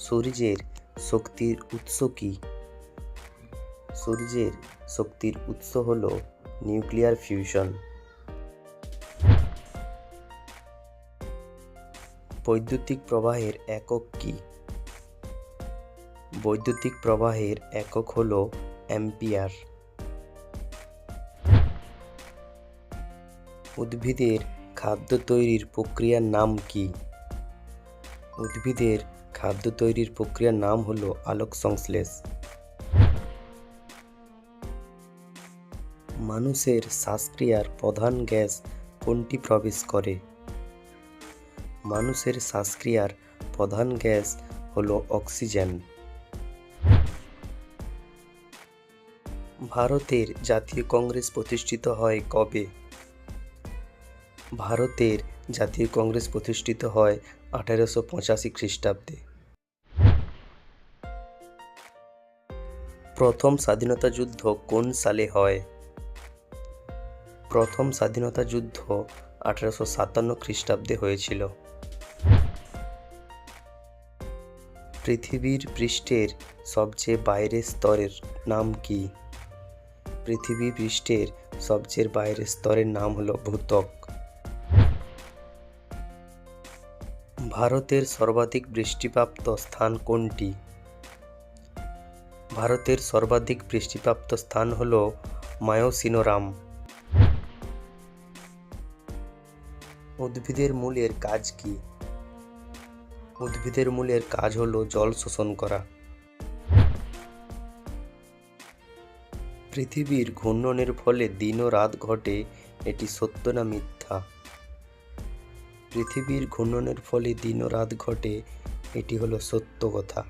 সূর্যের শক্তির উৎস কি? সূর্যের শক্তির উৎস হল নিউক্লিয়ার ফিউশন। বৈদ্যুতিক প্রবাহের একক কি? বৈদ্যুতিক প্রবাহের একক হল অ্যাম্পিয়ার। উদ্ভিদের খাদ্য তৈরির প্রক্রিয়ার নাম কি? উদ্ভিদের খাদ্য তৈরির প্রক্রিয়ার নাম হল আলোক সংশ্লেষ মানুষের শ্বাসক্রিয়ার প্রধান গ্যাস কোনটি প্রবেশ করে? মানুষের শ্বাসক্রিয়ার প্রধান গ্যাস হল অক্সিজেন। ভারতের জাতীয় কংগ্রেস প্রতিষ্ঠিত হয় কবে? ভারতের জাতীয় কংগ্রেস প্রতিষ্ঠিত হয় আঠারোশো পঁচাশি খ্রিস্টাব্দে। প্রথম স্বাধীনতা যুদ্ধ কোন সালে হয়? প্রথম স্বাধীনতা যুদ্ধ আঠারোশো সাতান্ন খ্রিস্টাব্দে হয়েছিল। পৃথিবীর পৃষ্ঠের সবচেয়ে বাইরের স্তরের নাম কি? পৃথিবী পৃষ্ঠের সবচেয়ে বাইরের স্তরের নাম হলো ভূত্বক ভারতের সর্বাধিক বৃষ্টিপ্রাপ্ত স্থান কোনটি? ভারতের সর্বাধিক বৃষ্টিপ্রাপ্ত স্থান হল মায়োসিনোরাম। উদ্ভিদের মূলের কাজ কি? উদ্ভিদের মূলের কাজ হল জল শোষণ করা। পৃথিবীর ঘূর্ণনের ফলে দিন ও রাত ঘটে এটি সত্য না মিথ্যা? পৃথিবীর ঘূর্ণনের ফলে দিন ও রাত ঘটে, এটি হলো সত্য কথা।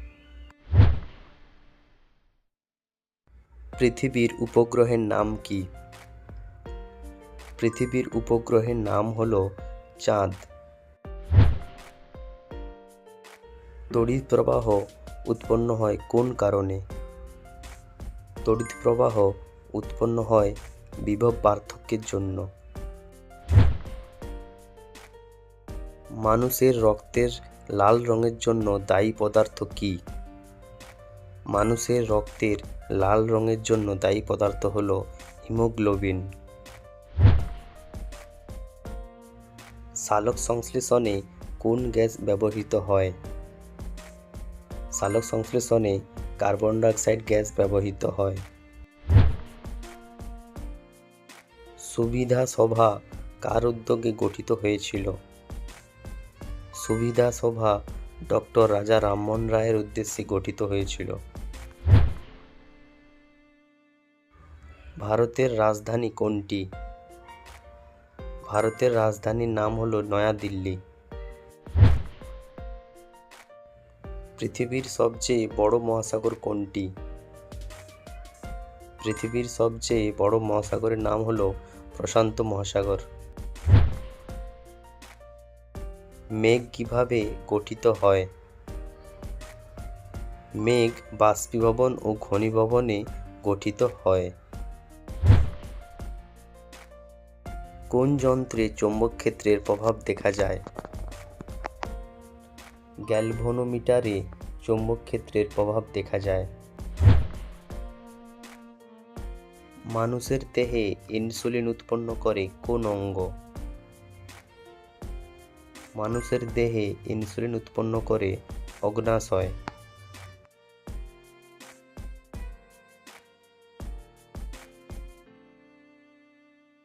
পৃথিবীর উপগ্রহের নাম কি? পৃথিবীর উপগ্রহের নাম হলো চাঁদ। তড়িৎ প্রবাহ উৎপন্ন হয় কোন কারণে? তড়িৎ প্রবাহ উৎপন্ন হয় বিভব পার্থক্যের জন্য। মানুষের রক্তের লাল রঙের জন্য দায়ী পদার্থ কি? মানুষের রক্তের লাল রঙের জন্য দায়ী পদার্থ হল হিমোগ্লোবিন। সালোক সংশ্লেষণে কোন গ্যাস ব্যবহৃত হয়? সালোক সংশ্লেষণে কার্বন ডাইঅক্সাইড গ্যাস ব্যবহৃত হয়। সুবিধা সভা কার উদ্যোগে গঠিত হয়েছিল? সুবিধা সভা ডক্টর রাজা রামমোহন রায়ের উদ্দেশ্যে গঠিত হয়েছিল। ভারতের রাজধানী কোনটি? ভারতের রাজধানীর নাম হল নয়াদিল্লি। পৃথিবীর সবচেয়ে বড় মহাসাগর কোনটি? পৃথিবীর সবচেয়ে বড় মহাসাগরের নাম হল প্রশান্ত মহাসাগর। মেঘ কীভাবে গঠিত হয়? মেঘ বাষ্পীভবন ও ঘনীভবনে গঠিত হয়। কোন যন্ত্রে চৌম্বক ক্ষেত্রের প্রভাব দেখা যায়? গ্যালভনোমিটারে চৌম্বক ক্ষেত্রের প্রভাব দেখা যায়। মানুষের দেহে ইনসুলিন উৎপন্ন করে কোন অঙ্গ? মানুষের দেহে ইনসুলিন উৎপন্ন করে অগ্নাশয়।